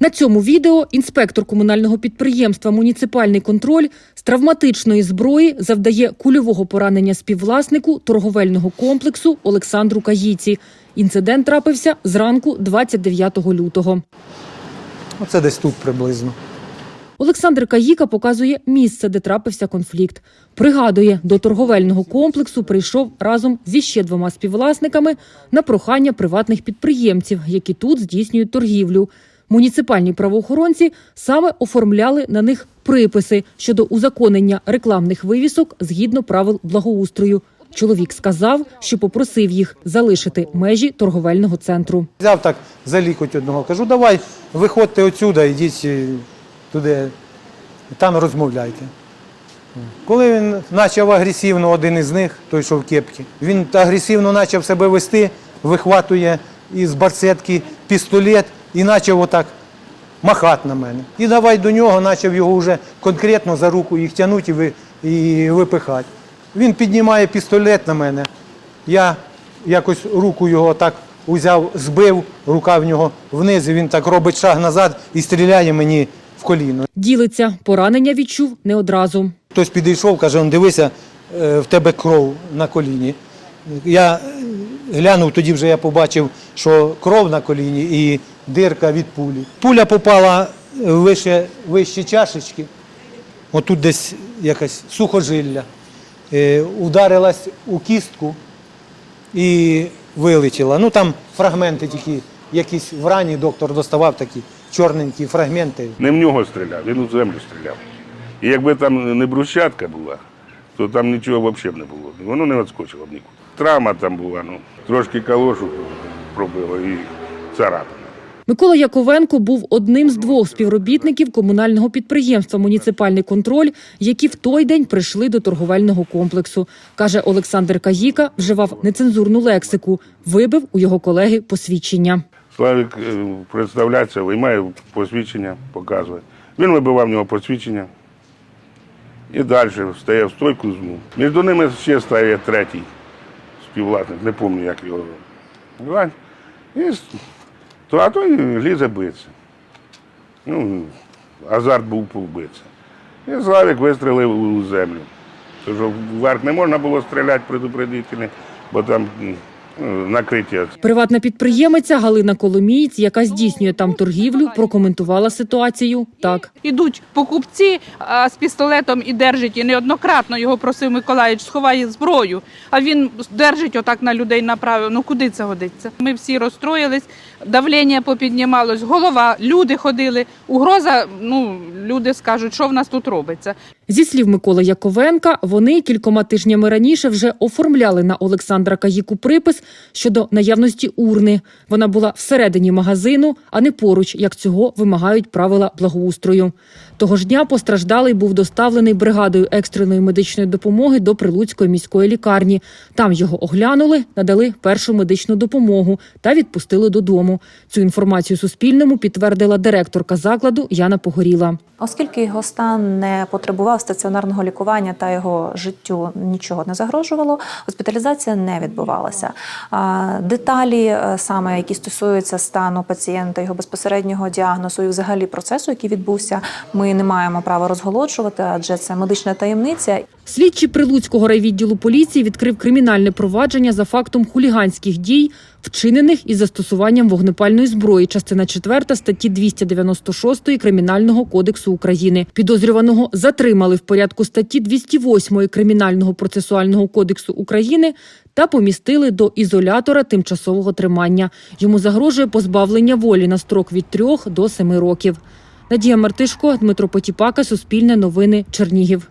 На цьому відео інспектор комунального підприємства Муніципальний контроль з травматичної зброї завдає кульового поранення співвласнику торговельного комплексу Олександру Каїці. Інцидент трапився зранку 29 лютого. Оце десь тут приблизно. Олександр Каїка показує місце, де трапився конфлікт. Пригадує, до торговельного комплексу прийшов разом зі ще двома співвласниками на прохання приватних підприємців, які тут здійснюють торгівлю. Муніципальні правоохоронці саме оформляли на них приписи щодо узаконення рекламних вивісок згідно правил благоустрою. Чоловік сказав, що попросив їх залишити межі торговельного центру. Взяв так за лікоть одного, кажу, давай, виходьте отсюда, йдіть е, туди, там розмовляйте. Коли він почав агресивно, один із них, той, що в кепці, він агресивно почав себе вести, вихватує із барсетки пістолет і почав отак махати на мене. І давай до нього почав його вже конкретно за руку їх тягнути і, і випихати. Він піднімає пістолет на мене. Я якось руку його так узяв, збив, рука в нього вниз, і він так робить шаг назад і стріляє мені в коліно. Ділиться, поранення відчув не одразу. Хтось підійшов, каже, «Он, дивися, е, в тебе кров на коліні. Я е, глянув, тоді вже я побачив, що кров на коліні і дирка від пулі. Пуля попала вище, вище чашечки, отут десь якась сухожилля. Е, Ударилась у кістку і вилетіла. Ну там фрагменти тільки, якісь в рані доктор доставав такі чорненькі фрагменти. Не в нього стріляв, він у землю стріляв. І якби там не брусчатка була, то там нічого взагалі б не було. Воно не відскочило б нікуди. Травма там була, ну, трошки калошу пробило і царапина. Микола Яковенко був одним з двох співробітників комунального підприємства Муніципальний контроль, які в той день прийшли до торговельного комплексу. Каже Олександр Каїка, вживав нецензурну лексику, вибив у його колеги посвідчення. Славік е, представляється, виймає посвідчення, показує. Він вибивав в нього посвідчення. І далі стає в стойку зму. Між ними ще стає третій співвласник, не пам'ятаю, як його. І то, а той лізе биться. Ну, азарт був побитися. І Славік вистрелив у землю. Тож вверх не можна було стріляти предупредительно, бо там накриття. Приватна підприємиця Галина Коломієць, яка здійснює там торгівлю, прокоментувала ситуацію так. Ідуть покупці а, з пістолетом і держать, і неоднократно його просив Миколаївич, сховай зброю, а він держить отак на людей направив. Ну куди це годиться? Ми всі розстроїлись, давлення попіднімалось, голова, люди ходили. Угроза, ну люди скажуть, що в нас тут робиться. Зі слів Миколи Яковенка, вони кількома тижнями раніше вже оформляли на Олександра Каїку припис щодо наявності урни. Вона була всередині магазину, а не поруч, як цього вимагають правила благоустрою. Того ж дня постраждалий був доставлений бригадою екстреної медичної допомоги до Прилуцької міської лікарні. Там його оглянули, надали першу медичну допомогу та відпустили додому. Цю інформацію Суспільному підтвердила директорка закладу Яна Погоріла. Оскільки його стан не потребував стаціонарного лікування та його життю нічого не загрожувало, госпіталізація не відбувалася. Деталі, е, саме які стосуються стану пацієнта, його безпосереднього діагнозу і взагалі процесу, який відбувся, ми не маємо права розголошувати, адже це медична таємниця. Слідчий Прилуцького райвідділу поліції відкрив кримінальне провадження за фактом хуліганських дій, вчинених із застосуванням вогнепальної зброї, частина 4 статті 296 Кримінального кодексу України. Підозрюваного затримали в порядку статті 208 Кримінального процесуального кодексу України та помістили до ізолятора тимчасового тримання. Йому загрожує позбавлення волі на строк від 3 до 7 років. Надія Мартишко, Дмитро Потіпака, Суспільне новини, Чернігів.